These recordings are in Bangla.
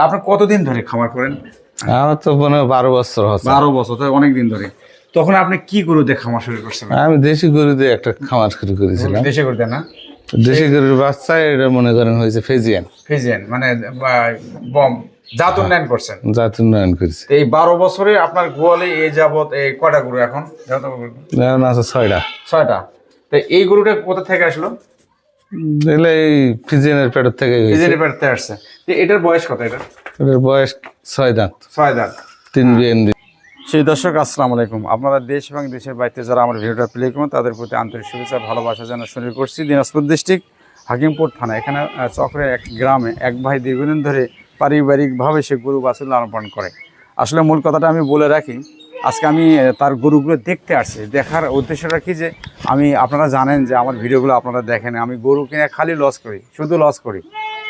তা আপনি কতদিন ধরে খামার করেন? আমার তো মনে হয় বারো বছর হচ্ছে। বারো বছর তাই অনেক দিন ধরে। তখন আপনি কি গরু দিয়ে খামার শুরু করছেন আমি দেশি গরু দিয়ে একটা খামার শুরু করেছিলাম। দেশে করতেন না? দেশি গরুর বাচ্চা এটা মনে করেন হয়েছে ফেজিয়ান। ফিজিয়ান মানে বা, বম জাত উন্নয়ন করছেন? জাত উন্নয়ন করেছে। এই বারো বছরে আপনার গোয়ালে এই যাবত এই কয়টা গরু এখন? গরু? এখন আছে ছয়টা। ছয়টা। তো এই গরুটা কোথা থেকে আসলো? এগুলো এই ফিজিয়ানের পেটের থেকে ফিজিয়ানের পেটতে আসছে। এটার বয়স কত এটা? এটার বয়স ছয় দাঁত। ছয় দাঁত। তিন বিএনডি সেই দর্শক আসসালামু আলাইকুম। আপনারা দেশ এবং দেশের বাড়িতে যারা আমার ভিডিওটা প্লে করুন তাদের প্রতি আন্তরিক শুভেচ্ছা ভালোবাসা জানা শুরু করছি। দিনাজপুর ডিস্ট্রিক্ট হাকিমপুর থানা। এখানে চক্রের এক গ্রামে এক ভাই দীর্ঘদিন ধরে পারিবারিকভাবে সে গরু বাছুর লালন পালন করে। আসলে মূল কথাটা আমি বলে রাখি আজকে আমি তার গরুগুলো দেখতে আসছি। দেখার উদ্দেশ্যটা কি যে আমি আপনারা জানেন যে আমার ভিডিওগুলো আপনারা দেখেন আমি গরু কিনে খালি লস করি শুধু লস করি।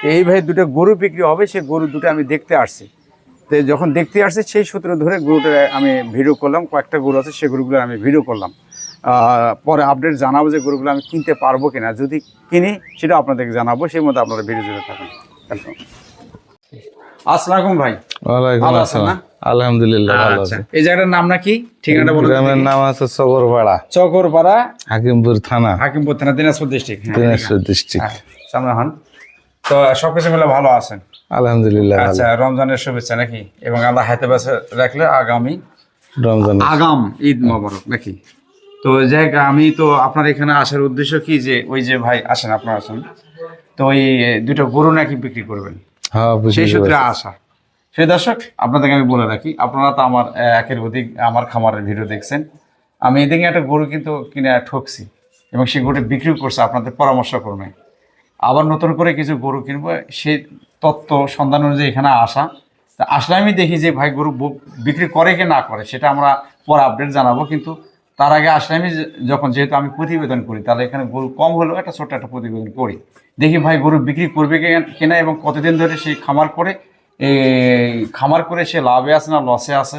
তো এই ভাই দুটো গরু বিক্রি হবে সে গরু দুটো আমি দেখতে আসছি। তো যখন দেখতে আসছি সেই সূত্র ধরে গরুটা আমি ভিডিও করলাম কয়েকটা গরু আছে সেই গরুগুলো আমি ভিডিও করলাম। পরে আপডেট জানাব যে গরুগুলো আমি কিনতে পারব কিনা। যদি কিনি সেটা আপনাদেরকে জানাব সেই মধ্যে আপনারা ভিডিও জুড়ে থাকুন. আসসালামু ভাই। ভালো আছেন আসসালাম। আলহামদুলিল্লাহ ভালো আচ্ছা। আছে। এই জায়গাটার নাম নাকি? ঠিকানাটা বলুন গ্রামের নাম আছে চকরপাড়া। চকরপাড়া? হাকিমপুর থানা। হাকিমপুর থানা দিনাজপুর ডিস্ট্রিক্ট দিনাজপুর ডিস্ট্রিক্ট হ্যাঁ সামনে হন। তো সবকিছু মিলে ভালো আছেন? আলহামদুলিল্লাহ আচ্ছা রমজানের শুভেচ্ছা নাকি? এবং আল্লাহ হাতে বাসে রাখলে আগামী রমজান আগাম ঈদ মোবারক নাকি? তো যাই আমি তো আপনার এখানে আসার উদ্দেশ্য কি যে ওই যে ভাই আসেন আপনার আসেন তো ওই দুটো গরু নাকি বিক্রি করবেন? হ্যাঁ সেই সূত্রে। আসা। সেই দর্শক, আপনাদেরকে আমি বলে রাখি, আপনারা তো আমার একের অধিক আমার খামারের ভিডিও দেখছেন। আমি এদিকে একটা গরু কিন্তু কিনে ঠকছি এবং সেই গরুটা বিক্রি করছে, আপনাদের পরামর্শ করবে আবার নতুন করে কিছু গরু কিনবো, সেই তত্ত্ব সন্ধান অনুযায়ী এখানে আসা। তা আসলে আমি দেখি যে ভাই গরু বিক্রি করে কি না করে, সেটা আমরা পরে আপডেট জানাব। কিন্তু তার আগে আসলে আমি যখন যেহেতু আমি প্রতিবেদন করি, তাহলে এখানে গরু কম হলেও একটা ছোট্ট একটা প্রতিবেদন করি। দেখি ভাই গরু বিক্রি করবে কিনা এবং কতদিন ধরে সেই খামার করে খামার করে সে লাভে আছে না লসে আছে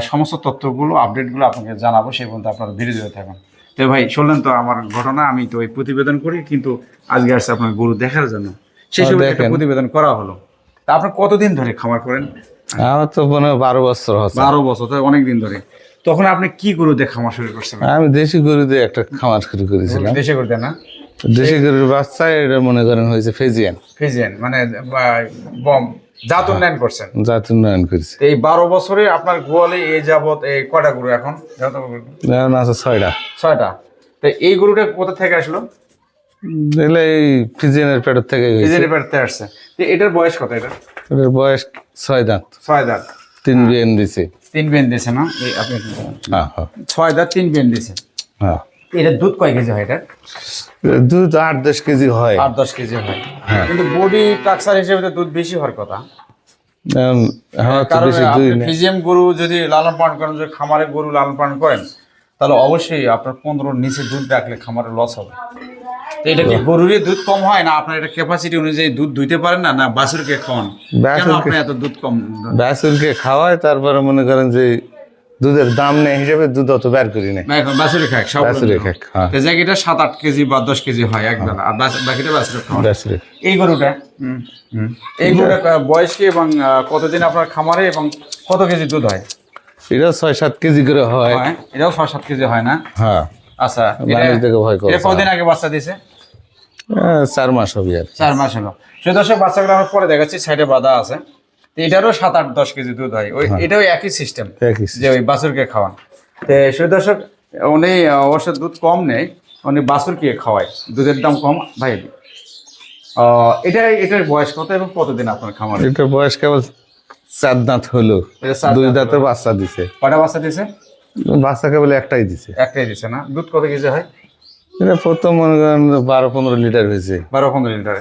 সমস্ত তথ্যগুলো আপডেটগুলো আপনাকে জানাব সেই পর্যন্ত আপনারা ধীরে ধীরে থাকুন তো ভাই শুনলেন তো আমার ঘটনা আমি তো ওই প্রতিবেদন করি কিন্তু আজকে আসছে আপনার গরু দেখার জন্য। সেই হ্যাঁ, সময় একটা প্রতিবেদন করা হলো। তা আপনি কতদিন ধরে খামার করেন? আমার তো মনে হয় বারো বছর হচ্ছে। বারো বছর তাই অনেক দিন ধরে। তখন আপনি কি গরু দিয়ে খামার শুরু করছেন আমি দেশি গরু দিয়ে একটা খামার শুরু করেছিলাম। দেশে করতেন না? দেশি গরুর বাচ্চা এটা মনে করেন হয়েছে ফেজিয়ান। ফেজিয়ান মানে বম। জাত উন্নয়ন করছেন। জাত উন্নয়ন করেছে। এই বারো বছরে আপনার গোয়ালে এই যাবত এই কয়টা গরু এখন? এখন আছে ছয়টা। ছয়টা। তো এই গরুটা কোথা থেকে আসলো? এগুলো এই ফিজিয়ানের পেটের থেকে আসছে। তো এটার বয়স কত এটা? এটার বয়স ছয় দাঁত। ছয় দাঁত। তিন বিএন দিছে। তিন বেন দিছে না? আপনি হ্যাঁ হ্যাঁ। ছয় দাঁত তিন বেন দিছে। হ্যাঁ। এটা দুধ কয় কেজি হয় এটা দুধ আট দশ কেজি হয়। আট দশ কেজি হয়। কিন্তু বডি টাক্সার হিসেবে তো দুধ বেশি হওয়ার কথা। গরু যদি লালন পালন করেন যদি খামারে গরু লালন পালন করেন তাহলে অবশ্যই আপনার পনেরোর নিচে দুধ রাখলে খামারে লস হবে। তো এটা কি গরুরই দুধ কম হয় না আপনার এটা ক্যাপাসিটি অনুযায়ী দুধ দুইতে পারেন না না বাছুরকে খাওয়ান? কেন আপনি এত দুধ কম? বাছুরকে খাওয়ায় তারপরে মনে করেন যে দুধের দাম নেই হিসেবে দুধ অত বের করি না না, এখন বাছুরে খায় সব বাছুরে খাক হ্যাঁ। জায়গাটা সাত আট কেজি বা দশ কেজি হয় এক বেলা। আর বাকিটা বাছুরে খাওয়ান বাছুরে। এই গরুটা? হুম, হুম। এই গরুটা বয়স কি এবং কতদিন আপনার খামারে এবং কত কেজি দুধ হয়? এটা ছয় সাত কেজি করে হয়। হয়? এটাও ছয় সাত কেজি হয় না? হ্যাঁ। আচ্ছা এটা- দেখে ভয় এটা করছে কদিন আগে বাচ্চা দিছে হ্যাঁ, চার মাস হবে আর চার মাস হলো। সে দর্শক বাচ্চাগুলো আমরা পরে দেখাচ্ছি সাইডে বাঁধা আছে। তো এটারও সাত আট দশ কেজি দুধ হয়। ওই এটাও একই সিস্টেম যে ওই বাছুরকে খাওয়ান। তো সে দর্শক উনি অবশ্য দুধ কম নেই উনি বাছুরকে খাওয়ায়। দুধের দাম কম ভাই। আহ, এটা এটার বয়স কত এবং কতদিন আপনার খামারে? এটা বয়স কেবল চার দাঁত হলো। দুই দাঁতের বাচ্চা দিছে। কটা বাচ্চা দিছে? বাচ্চা কেবল একটাই দিছে। একটাই দিছে না? দুধ কত কেজি হয়? এটা প্রথম মনে করেন বারো পনেরো লিটার হয়েছে। বারো পনেরো লিটার।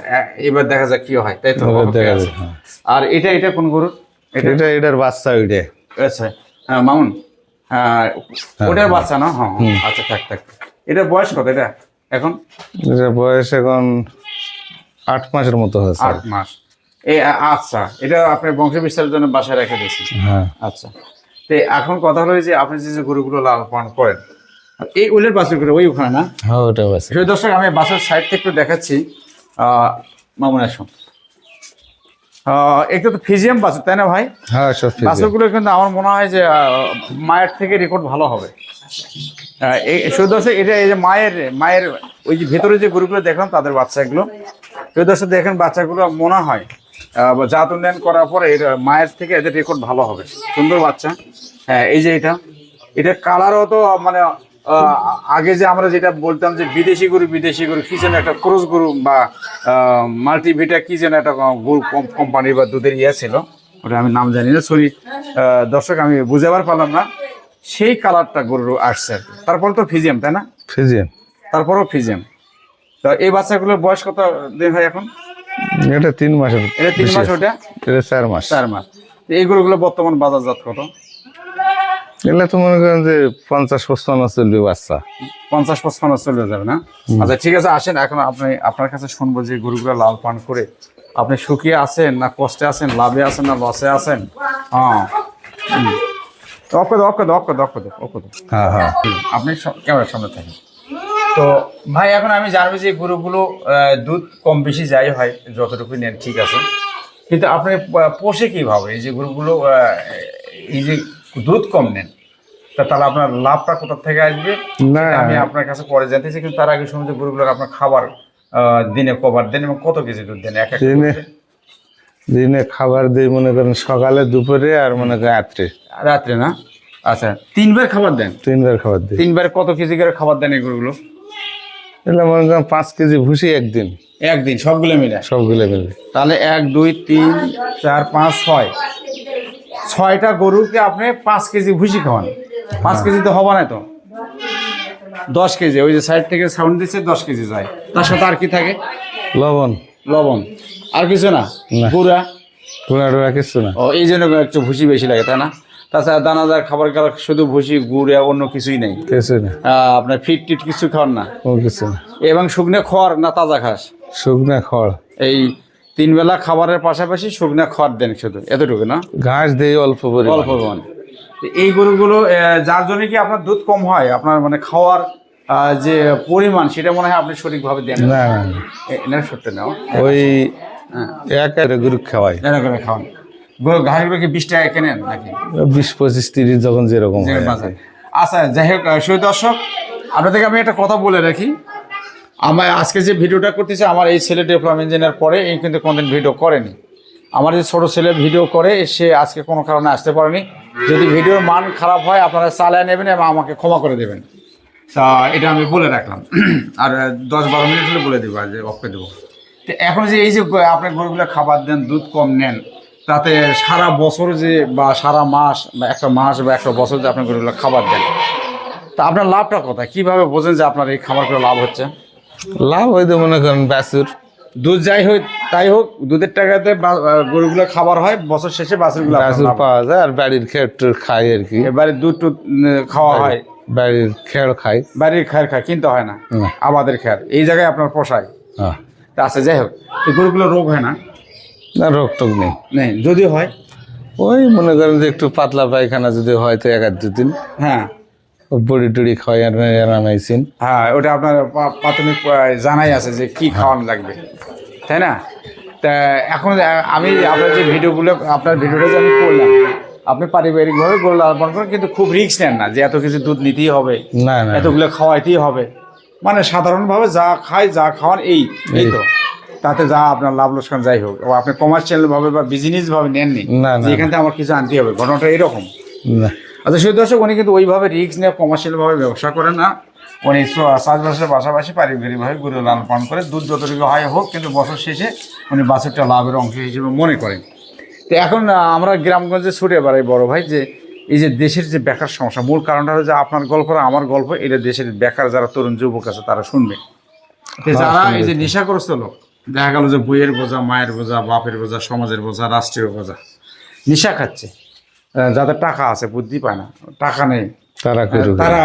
এবার দেখা যাক কি হয় তাই তো? দেখা আছে। হ্যাঁ। আর এটা এটা কোন গরুর এটা? এটা এটার বাচ্চা ওইটা। আচ্ছা। হ্যাঁ মামুন হ্যাঁ। ওটার বাচ্চা না? হ্যাঁ হ্যাঁ। আচ্ছা থাক থাক। এটার বয়স কত এটা এখন? এটা বয়স এখন আট মাসের মতো হয়েছে আট মাস। এই আচ্ছা। এটা আপনার বংশ বিস্তারের জন্য বাসায় রেখে দিয়েছি হ্যাঁ। আচ্ছা। তো এখন কথা হলো যে আপনি যে যে গরুগুলো লালন পালন করেন এই ওইলের বাসের করে ওই ওখানে না? হ্যাঁ ওটা সেই দর্শক আমি বাসের সাইড থেকে একটু দেখাচ্ছি। মামুন আসুন এটা তো ফিজিয়াম বাছুর তাই না ভাই? হ্যাঁ সব বাছুরগুলো কিন্তু আমার মনে হয় যে মায়ের থেকে রেকর্ড ভালো হবে। দর্শক এটা এই যে মায়ের মায়ের ওই যে ভেতরে যে গরুগুলো দেখলাম তাদের বাচ্চাগুলো। দর্শক দেখেন বাচ্চাগুলো মনে হয় জাত উন্নয়ন করার পরে এর মায়ের থেকে এদের রেকর্ড ভালো হবে। সুন্দর বাচ্চা। হ্যাঁ এই যে এটা। এটা কালারও তো মানে আগে যে আমরা যেটা বলতাম যে বিদেশি গরু বিদেশি গরু কি যেন একটা ক্রস গরু বা মাল্টিভিটা কি যেন একটা গরু কোম্পানি বা দুধের ইয়ে ছিল ওটা আমি নাম জানি না সরি দর্শক আমি বুঝাবার পারলাম না। সেই কালারটা গরুর আসছে আর কি। তারপরে তো ফিজিয়াম তাই না? ফিজিয়ান তারপরেও ফিজিয়াম। তো এই বাচ্চাগুলোর বয়স কত দিন হয় এখন? এটা তিন মাসের এটা তিন মাস ওটা? এটা চার মাস। চার মাস। এই গরুগুলো বর্তমান বাজারজাত কত? এগুলো তো মনে করেন যে পঞ্চাশ পঁচপান্ন চলবে বাচ্চা। পঞ্চাশ পঁচপান্ন চলে যাবে না? আচ্ছা ঠিক আছে আসেন এখন আপনি আপনার কাছে শুনব যে গরুগুলো লাল পান করে। আপনি সুখী আছেন না কষ্টে আছেন লাভে আছেন না লসে আছেন? হ্যাঁ। অক্ষ দো অক্ষ দো অক্ষ দো অক্ষ দো অক্ষ দো হ্যাঁ হ্যাঁ। আপনি ক্যামেরার সামনে থাকেন। তো ভাই এখন আমি জানব যে গরুগুলো দুধ কম বেশি যাই হয় যতটুকু নেন ঠিক আছে। কিন্তু আপনি পোষে কীভাবে? এই যে গরুগুলো এই যে দুধ কম নেন। তা তাহলে আপনার লাভটা কোথা থেকে আসবে? না। আমি আপনার কাছে পরে জানতে চাই কিন্তু তার আগে শুনুন যে গরুগুলোর আপনার খাবার দিনে কবার দেন এবং কত কেজি দুধ দেন? এক এক দিনে। দিনে খাবার দিই মনে করেন সকালে দুপুরে আর মনে করেন রাত্রে। রাত্রে না? আচ্ছা তিনবার খাবার দেন? তিনবার খাবার দিই। তিনবার কত কেজি করে খাবার দেন এই গরুগুলো? এগুলো মনে করেন পাঁচ কেজি ভুসি একদিন। একদিন সবগুলো মিলে? সবগুলো মিলে। তাহলে এক দুই তিন চার পাঁচ ছয়। ছয়টা গরুকে আপনি পাঁচ কেজি ভুসি খাওয়ান। পাঁচ কেজি তো হবে না তো? দশ কেজি ওই যে সাইড থেকে সাউন্ড দিচ্ছে দশ কেজি যায়। তার সাথে আর কি থাকে? লবণ। লবণ। আর কিছু না। গুঁড়া? টুনা কিছু না। ও এই জন্য একটু ভুসি বেশি লাগে তাই না? তাছাড়া দানাদার খাবার খাবার শুধু ভুসি গুড়ে অন্য কিছুই নেই। কিছু না। আপনার ফিট টিট কিছু খাওয়ান না? ও কিছু না। এবং শুকনো খড় না তাজা ঘাস? শুকনা খড়। এই তিন বেলা খাবারের পাশাপাশি শুকনা খড় দেন শুধু। এতটুকু না? ঘাস দেই অল্প অল্প পরিমাণ। এই গরুগুলো যার জন্য কি আপনার দুধ কম হয়? আপনার মানে খাওয়ার যে পরিমাণ সেটা মনে হয় আপনি সঠিকভাবে দেন। না না না। না ওই হ্যাঁ। এক গরু খাওয়াই। করে খাওয়ান। গরু ঘাসগুলো কি বিশ টাকা কেনেন নাকি? বিশ পঁচিশ তিরিশ যখন যেরকম। আচ্ছা যাই হোক আহ, সুধী দর্শক আপনাদেরকে আমি একটা কথা বলে রাখি। আমার আজকে যে ভিডিওটা করতেছে, আমার এই ছেলে ডেভেলপ ইঞ্জিনিয়ার পরে, এই কিন্তু কোনদিন ভিডিও করেনি। আমার যে ছোটো ছেলে ভিডিও করে, সে আজকে কোনো কারণে আসতে পারেনি। যদি ভিডিওর মান খারাপ হয়, আপনারা চালায় নেবেন এবং আমাকে ক্ষমা করে দেবেন। তা, এটা আমি বলে রাখলাম। আর, দশ বারো মিনিট হলে বলে দেবো যে অফ দেবো। তো এখন যে এই যে গ- আপনি গরুগুলো খাবার দেন, দুধ কম নেন, তাতে সারা বছর যে বা সারা মাস বা একটা মাস বা একটা বছর যে আপনি গরুগুলো খাবার দেন, তা আপনার লাভটা কোথায়? কীভাবে বোঝেন যে আপনার এই খাবার করে লাভ হচ্ছে? লাভ হয়তো মনে করেন বাছুর। দুধ যাই হোক তাই হোক দুধের টাকাতে গরুগুলো খাবার হয় বছর শেষে বাছুরগুলো বাছুর পাওয়া যায় আর বাড়ির খেয়ে খাই আর কি। এবারে দুধ টুধ খাওয়া হয়। বাড়ির খেয়াল খাই বাড়ির খায়ের খায় কিনতে হয় না। না। আবাদের এই জায়গায় আপনার পোষায়। তা আচ্ছা যাই হোক এই গরুগুলো রোগ হয় না? না রোগ টোগ নেই। নেই যদি হয়? ওই মনে করেন যে একটু পাতলা পায়খানা যদি হয় তো এক আধ দুদিন। হ্যাঁ। বড়ি টড়ি খাওয়াই আর হ্যাঁ ওটা আপনার প্রাথমিক জানাই আছে যে কি খাওয়ানো লাগবে। তাই না? তা এখন আমি আপনার যে ভিডিওগুলো আপনার ভিডিওটা যে আমি করলাম আপনি পারিবারিকভাবে গরু লালন করেন কিন্তু খুব রিস্ক নেন না যে এত কিছু দুধ নিতেই হবে না এতগুলো খাওয়াইতেই হবে। মানে সাধারণভাবে যা খায় যা খাওয়ান এই এই তো। তাতে যা আপনার লাভ লোকসান যাই হোক আপনি কমার্শিয়াল ভাবে বা বিজনেস ভাবে নেননি না, না, যে এখান থেকে আমার কিছু আনতে হবে ঘটনাটা এরকম। না। আচ্ছা সেই দর্শক উনি কিন্তু ওইভাবে রিস্ক নিয়ে কমার্শিয়াল ভাবে ব্যবসা করেন না। উনি চাষবাসের পাশাপাশি পারিবারিকভাবে গরু লালন পালন করে দুধ যতটুকু হয় হোক কিন্তু বছর শেষে উনি বাছুরটা লাভের অংশ হিসেবে মনে করেন। তো এখন আমরা গ্রামগঞ্জে ছুটে বেড়াই বড় ভাই যে এই যে দেশের যে বেকার সমস্যা মূল কারণটা হলো যে আপনার গল্প আর আমার গল্প এটা দেশের বেকার যারা তরুণ যুবক আছে তারা শুনবে। যারা এই যে নেশাগ্রস্ত লোক দেখা গেল যে বইয়ের বোঝা মায়ের বোঝা বাপের বোঝা সমাজের বোঝা রাষ্ট্রীয় বোঝা নেশা খাচ্ছে। যাদের টাকা আছে বুদ্ধি পায় না টাকা নেই। তারা তারা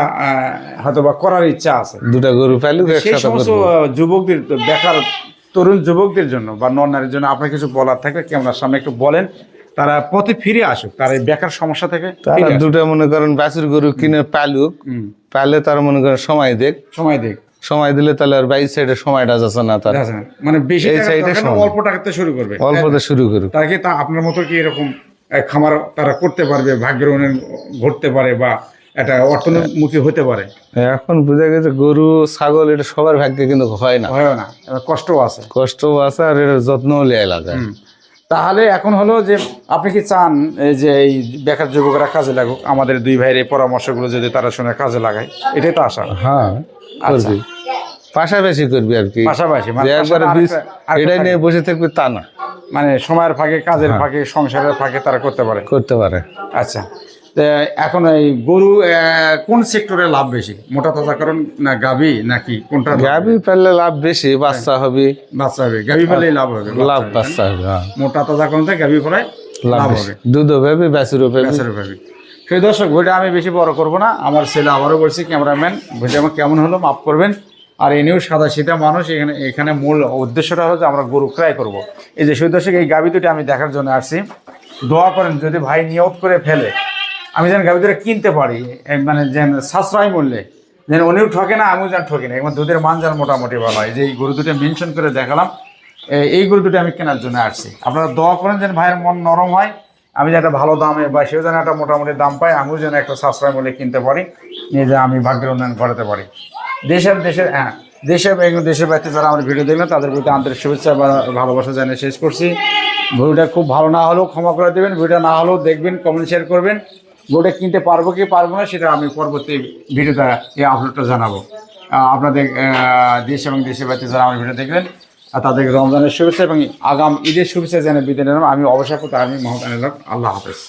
হয়তো বা করার ইচ্ছা আছে। দুটা গরু পাইলুক সেই সমস্ত যুবকদের বেকার তরুণ যুবকদের জন্য বা নন নারীর জন্য আপনার কিছু বলার থাকলে ক্যামেরার সামনে একটু বলেন। তারা পথে ফিরে আসুক তারা এই বেকার সমস্যা থেকে তারা। দুটা মনে করেন বাছুর গরু কিনে পালুক পালে তারা মনে করেন সময় দেখ সময় দেখ সময় দিলে তাহলে আর বাইশ সাইডে সময়টা যাচ্ছে না তার। মানে বেশি। অল্প টাকাতে শুরু করবে। অল্পতে শুরু করুক। তাকে তা আপনার মতো কি এরকম খামার তারা করতে পারবে ভাগ্যের উন্নয়ন ঘটতে পারে বা একটা অর্থমুখী হতে পারে। এখন বোঝা গেছে গরু ছাগল এটা সবার ভাগ্যে কিন্তু হয় না। হয় না কষ্টও আছে। কষ্টও আছে আর এর যত্নও লেয়া লাগে তাহলে এখন হলো যে আপনি কি চান এই যে এই বেকার যুবকরা কাজে লাগুক? আমাদের দুই ভাইয়ের এই পরামর্শগুলো যদি তারা শুনে কাজে লাগায় এটাই তো আশা। হ্যাঁ আচ্ছা। পাশাপাশি করবি আর কি। পাশাপাশি মানে এটা নিয়ে বসে থাকবি তা না। মানে সময়ের ফাঁকে কাজের হ্যাঁ। ফাঁকে সংসারের ফাঁকে তারা করতে পারে? করতে পারে। আচ্ছা। এখন এই গরু কোন সেক্টরে লাভ বেশি? মোটা তাজাকরণ না গাভী নাকি কোনটা গাবি পেলে লাভ বেশি বাচ্চা হবে। বাচ্চা হবে। গাভী পেলেই লাভ হবে লাভ বাচ্চা হবে হ্যাঁ। মোটা তাজাকরণ থেকে গাভী ফলায় লাভ বেশি। হবে। দুধও পাবি বেচুরও পাবি। বেচারে পাবি। সেই দর্শক বইটা আমি বেশি বড় করব না। আমার ছেলে আবারও বলছি ক্যামেরাম্যান বইটা আমার কেমন হলো? মাফ করবেন। আর এনেও সাদা সিধা মানুষ এখানে এখানে মূল উদ্দেশ্যটা হলো যে আমরা গরু ক্রয় করব। এই যে সেই দর্শক, এই গাভী দুটি আমি দেখার জন্য আসছি। দোয়া করেন যদি ভাই নিয়ত করে ফেলে। আমি যেন গাভী দুটো কিনতে পারি মানে যেন সাশ্রয় মূল্যে। যেন উনিও ঠকে না, আমিও যেন ঠকি না। এবং দুধের মান যেন মোটামুটি ভালো হয়। যে এই গরু দুটো মেনশন করে দেখালাম এই গরু দুটো আমি কেনার জন্য আসছি। আপনারা দোয়া করেন যেন ভাইয়ের মন নরম হয়। আমি যেন একটা ভালো দামে বা সেও যেন একটা মোটামুটি দাম পাই আমিও যেন একটা সাশ্রয় মূল্যে কিনতে পারি। নিয়ে যে আমি ভাগ্যের উন্নয়ন করাতে পারি। দেশের দেশের হ্যাঁ দেশের এবং দেশের বাড়িতে যারা আমার ভিডিও দেখলেন, তাদের প্রতি আন্তরিক শুভেচ্ছা বা ভালোবাসা জানিয়ে শেষ করছি। ভিডিওটা খুব ভালো না হলেও ক্ষমা করে দেবেন ভিডিও না হলেও দেখবেন কমেন্ট শেয়ার করবেন। গরুটা কিনতে পারব কি পারব না, সেটা আমি পরবর্তী ভিডিওটা এই আপলোডটা জানাব। আপনাদের দেশ এবং দেশের বাড়িতে যারা আমার ভিডিও দেখলেন আর তাদেরকে রমজানের শুভেচ্ছা এবং আগাম ঈদের শুভেচ্ছা জানিয়ে বিদায় নিলাম। আমি অবশ্যই করতে আমি মোহাম্মদ আল্লাহ হাফেজ।